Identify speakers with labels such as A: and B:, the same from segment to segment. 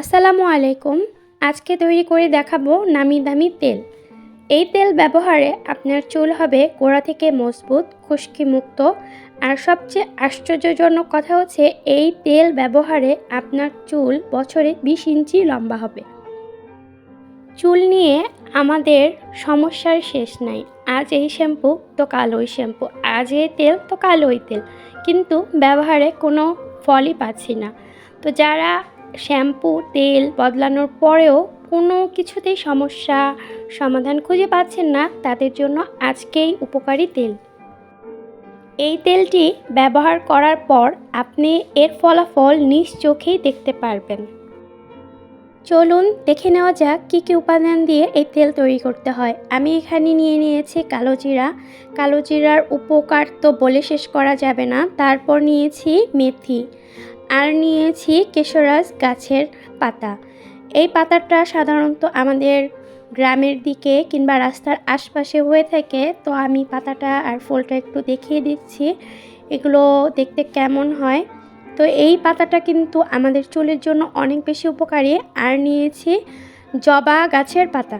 A: আসসালামু আলাইকুম। আজকে তৈরি করে দেখাবো নামি দামি তেল। এই তেল ব্যবহারে আপনার চুল হবে গোড়া থেকে মজবুত, খুশকি মুক্ত। আর সবচেয়ে আশ্চর্যজনক কথা হচ্ছে, এই তেল ব্যবহারে আপনার চুল বছরে বিশ ইঞ্চি লম্বা হবে। চুল নিয়ে আমাদের সমস্যার শেষ নাই। আজ এই শ্যাম্পু তো কাল ওই শ্যাম্পু। আজ এই তেল তো কাল ওই তেল। কিন্তু ব্যবহারে কোনো ফলই পাচ্ছি না। তো যারা শ্যাম্পু, তেল বদলানোর পরেও কোনো কিছুতেই সমস্যা সমাধান খুঁজে পাচ্ছেন না তাদের জন্য আজকেই উপকারী তেল। এই তেলটি ব্যবহার করার পর আপনি এর ফলাফল নিজ চোখেই দেখতে পারবেন। চলুন দেখে নেওয়া যাক কী কী উপাদান দিয়ে এই তেল তৈরি করতে হয়। আমি এখানে নিয়ে নিয়েছি কালো জিরা। কালো জিরার উপকার তো বলে শেষ করা যাবে না। তারপর নিয়েছি মেথি। আর নিয়েছি কেশরাজ গাছের পাতা। এই পাতাটা সাধারণত আমাদের গ্রামের দিকে কিংবা রাস্তার আশপাশে হয়ে থাকে, তো আমি পাতাটা আর ফুলটা একটু দেখিয়ে দিচ্ছি। এগুলো দেখতে কেমন হয়? তো এই পাতাটা কিন্তু আমাদের চুলের জন্য অনেক বেশি উপকারী। আর নিয়েছি জবা গাছের পাতা।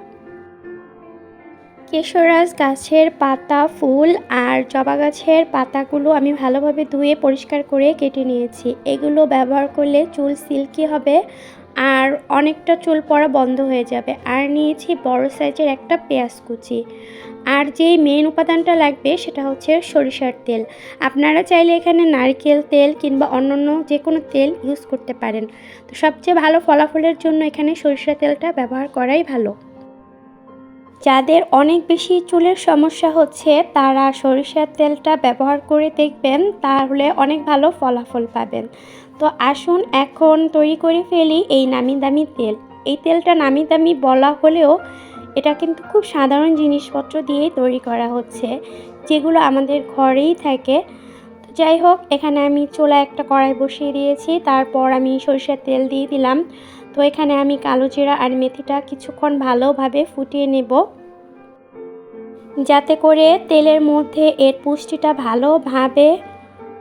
A: কেশরাজ গাছের পাতা, ফুল আর জবা গাছের পাতাগুলো আমি ভালোভাবে ধুয়ে পরিষ্কার করে কেটে নিয়েছি। এগুলো ব্যবহার করলে চুল সিল্কি হবে আর অনেকটা চুল পড়া বন্ধ হয়ে যাবে। আর নিয়েছি বড় সাইজের একটা পেঁয়াজ কুচি। আর যেই মেন উপাদানটা লাগবে সেটা হচ্ছে সরিষার তেল। আপনারা চাইলে এখানে নারকেল তেল কিংবা অন্যান্য যে কোনো তেল ইউজ করতে পারেন। তো সবচেয়ে ভালো ফলাফলের জন্য এখানে সরিষার তেলটা ব্যবহার করাই ভালো। যাদের অনেক বেশি চুলের সমস্যা হচ্ছে, তারা সরিষার তেলটা ব্যবহার করে দেখবেন, তাহলে অনেক ভালো ফলাফল পাবেন। তো আসুন এখন তৈরি করে ফেলি এই নামি দামি তেল। এই তেলটা নামি দামি বলা হলেও এটা কিন্তু খুব সাধারণ জিনিসপত্র দিয়েই তৈরি করা হচ্ছে, যেগুলো আমাদের ঘরেই থাকে। যাই হোক, এখানে আমি চোলা একটা কড়াই বসিয়ে দিয়েছি, তারপর আমি সরিষার তেল দিয়ে দিলাম। তো এখানে আমি কালো জিরা আর মেথিটা কিছুক্ষণ ভালোভাবে ফুটিয়ে নেব। যাতে করে তেলের মধ্যে এর পুষ্টিটা ভালোভাবে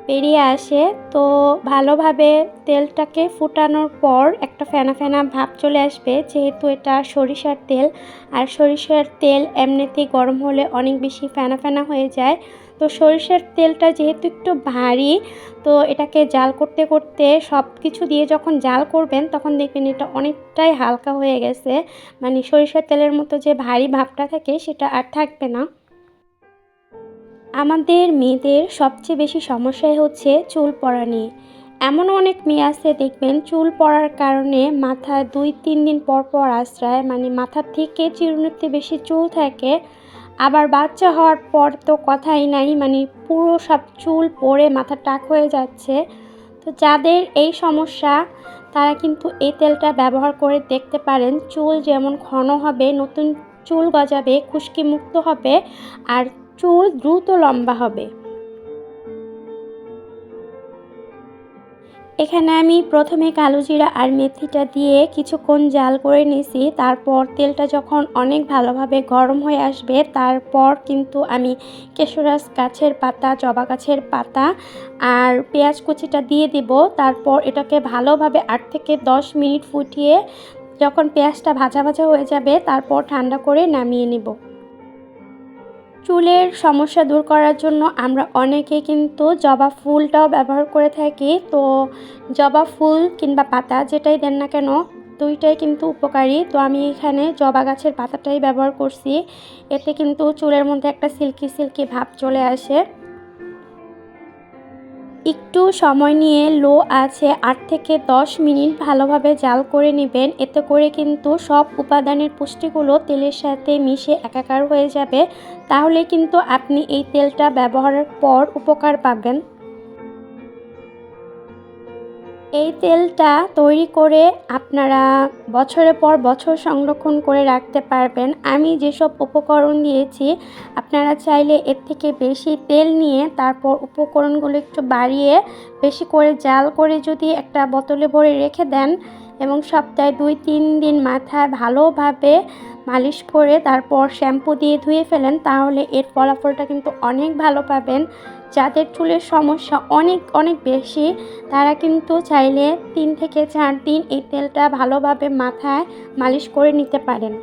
A: বেরিয়ে আসে। তো ভালোভাবে তেলটাকে ফুটানোর পর একটা ফেনা ফেনা ভাব চলে আসবে, যেহেতু এটা সরিষার তেল। আর সরিষার তেল এমনিতেই গরম হলে অনেক বেশি ফেনা ফেনা হয়ে যায়। তো সরিষার তেলটা যেহেতু একটু ভারী, তো এটাকে জাল করতে করতে সব কিছু দিয়ে যখন জাল করবেন, তখন দেখবেন এটা অনেকটাই হালকা হয়ে গেছে। মানে সরিষার তেলের মতো যে ভারী ভাবটা থাকে, সেটা আর থাকবে না। আমাদের মেয়েদের সবচেয়ে বেশি সমস্যাই হচ্ছে চুল পড়া নিয়ে। এমনও অনেক মেয়ে আছে, দেখবেন চুল পড়ার কারণে মাথায় দুই, তিন দিন পর পর আশ্রয় মানে মাথার থেকে চিরুনিতে বেশি চুল থাকে। আবার বাচ্চা হওয়ার পর তো কথাই নাই মানে পুরো সব চুল পড়ে মাথা টাক হয়ে যাচ্ছে। তো যাদের এই সমস্যা, তারা কিন্তু এই তেলটা ব্যবহার করে দেখতে পারেন, চুল যেমন ঘন হবে, নতুন চুল গজাবে খুশকি মুক্ত হবে, আর চুল দ্রুত লম্বা হবে। এখানে আমি প্রথমে কালো জিরা আর মেথিটা দিয়ে কিছুক্ষণ জাল করে নিয়েছি তারপর তেলটা যখন অনেক ভালোভাবে গরম হয়ে আসবে, তারপর কিন্তু আমি কেশরাজ গাছের পাতা, জবা গাছের পাতা আর পেঁয়াজ কুচিটা দিয়ে দিব। তারপর এটাকে ভালোভাবে আট থেকে দশ মিনিট ফুটিয়ে যখন পেঁয়াজটা ভাজা ভাজা হয়ে যাবে, তারপর ঠান্ডা করে নামিয়ে নেব। চুলের সমস্যা দূর করার জন্য আমরা অনেকে কিন্তু জবা ফুলটাও ব্যবহার করে থাকি। তো জবা ফুল কিংবা পাতা যেটাই দেন না কেন, দুইটাই কিন্তু উপকারী। তো আমি এখানে জবা গাছের পাতাটাই ব্যবহার করছি। এতে কিন্তু চুলের মধ্যে একটা সিল্কি সিল্কি ভাব চলে আসে। একটু সময় নিয়ে লো আছে, আট থেকে দশ মিনিট ভালোভাবে জাল করে নেবেন। এতে করে কিন্তু সব উপাদানের পুষ্টিগুলো তেলের সাথে মিশে একাকার হয়ে যাবে। তাহলে কিন্তু আপনি এই তেলটা ব্যবহারের পর উপকার পাবেন। এই তেলটা তৈরি করে আপনারা বছরের পর বছর সংরক্ষণ করে রাখতে পারবেন। আমি যেসব উপকরণ দিয়েছি, আপনারা চাইলে এর থেকে বেশি তেল নিয়ে তারপর উপকরণগুলো একটু বাড়িয়ে, বেশি করে জাল করে যদি একটা বোতলে ভরে রেখে দেন এবং সপ্তাহে দুই, তিন দিন মাথায় ভালোভাবে মালিশ করে তারপর শ্যাম্পু দিয়ে ধুয়ে ফেলেন, তাহলে এর ফলাফলটা কিন্তু অনেক ভালো পাবেন। যাদের চুলের সমস্যা অনেক অনেক বেশি, তারা কিন্তু চাইলে তিন থেকে চার দিন এই তেলটা ভালোভাবে মাথায় মালিশ করে নিতে পারেন।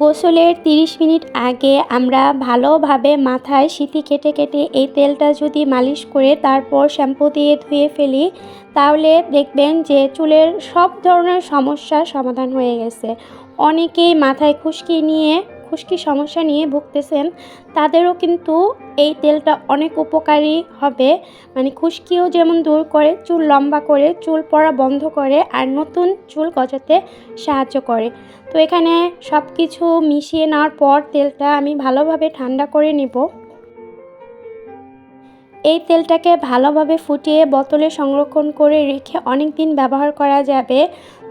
A: গোসলের 30 মিনিট আগে আমরা ভালোভাবে মাথায় সিঁথি কেটে কেটে এই তেলটা যদি মালিশ করে তারপর শ্যাম্পু দিয়ে ধুয়ে ফেলি, তাহলে দেখবেন যে চুলের সব ধরনের সমস্যার সমাধান হয়ে গেছে। অনেকেই মাথায় খুশকি নিয়ে খুশকি সমস্যা নিয়ে ভুগতেছেন, তাদেরও কিন্তু এই তেলটা অনেক উপকারী হবে। মানে খুশকিও যেমন দূর করে, চুল লম্বা করে, চুল পড়া বন্ধ করে আর নতুন চুল গজাতে সাহায্য করে। তো এখানে সব কিছু মিশিয়ে নেওয়ার পর তেলটা আমি ভালোভাবে ঠান্ডা করে নেব। এই তেলটাকে ভালোভাবে ফুটিয়ে বোতলে সংরক্ষণ করে রেখে অনেক দিন ব্যবহার করা যাবে।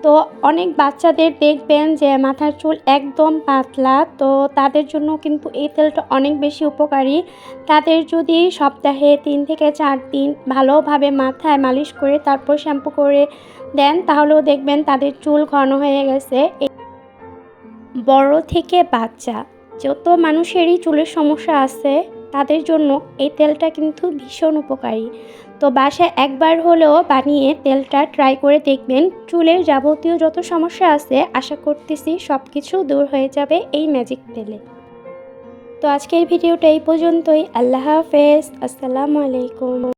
A: তো অনেক বাচ্চাদের দেখবেন যে মাথার চুল একদম পাতলা, তো তাদের জন্য কিন্তু এই তেলটা অনেক বেশি উপকারী। তাদের যদি সপ্তাহে তিন থেকে চার দিন ভালোভাবে মাথায় মালিশ করে তারপর শ্যাম্পু করে দেন, তাহলেও দেখবেন তাদের চুল ঘন হয়ে গেছে। বড় থেকে বাচ্চা, যত মানুষেরই চুলের সমস্যা আছে, তাদের জন্য এই তেলটা কিন্তু ভীষণ উপকারী। তো বাসায় একবার হলেও বানিয়ে তেলটা ট্রাই করে দেখবেন। চুলের যাবতীয় যত সমস্যা আছে, আশা করতেছি সব কিছু দূর হয়ে যাবে এই ম্যাজিক তেলে। তো আজকের ভিডিওটা এই পর্যন্তই। আল্লাহ হাফেজ। আসসালামু আলাইকুম।